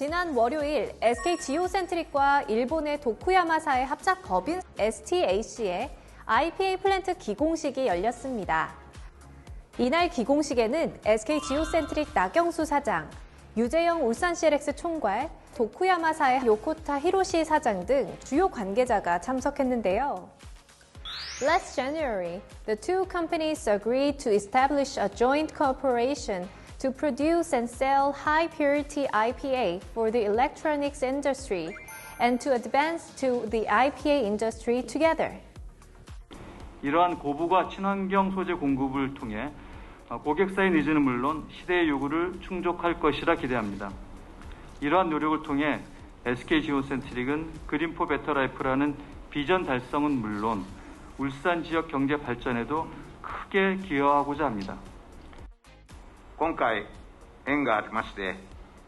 지난 월요일 SK 지오센트릭과 일본의 도쿠야마사의 합작 법인 STAC의 IPA 플랜트 기공식이 열렸습니다. 이날 기공식에는 SK 지오센트릭 나경수 사장, 유재영 울산 CLX 총괄, 도쿠야마사의 요코타 히로시 사장 등 주요 관계자가 참석했는데요. Last January, the two companies agreed to establish a joint cooperation to produce and sell high purity IPA for the electronics industry and to advance to the IPA industry together. 이러한 고부가 친환경 소재 공급을 통해 고객사의 니즈는 물론 시대의 요구를 충족할 것이라 기대합니다. 이러한 노력을 통해 SK 지오센트릭은 그린 포 베터 라이프라는 비전 달성은 물론 울산 지역 경제 발전에도 크게 기여하고자 합니다. 今回縁がありまして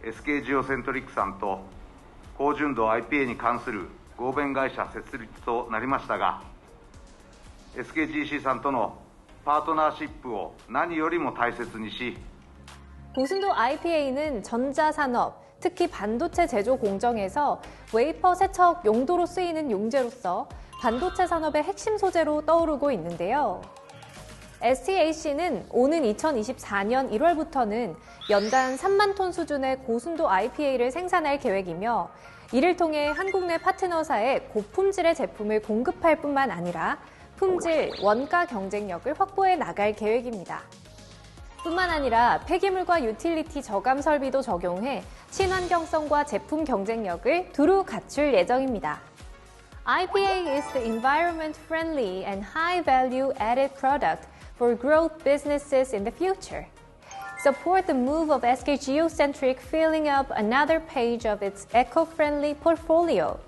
SK ジオセントリックさんと高純度 IPA に関する合弁会社設立となりましたが SKGC さんとのパートナーシップを何よりも大切にし 고순도 IPA는 전자산업, 특히 반도체 제조 공정에서 웨이퍼 세척 용도로 쓰이는 용제로서 반도체 산업의 핵심 소재로 떠오르고 있는데요. STAC는 오는 2024년 1월부터는 연간 3만 톤 수준의 고순도 IPA를 생산할 계획이며 이를 통해 한국 내 파트너사에 고품질의 제품을 공급할 뿐만 아니라 품질, 원가 경쟁력을 확보해 나갈 계획입니다. 뿐만 아니라 폐기물과 유틸리티 저감 설비도 적용해 친환경성과 제품 경쟁력을 두루 갖출 예정입니다. IPA is the environment friendly and high value added product for growth businesses in the future. Support the move of SK Geocentric filling up another page of its eco friendly portfolio.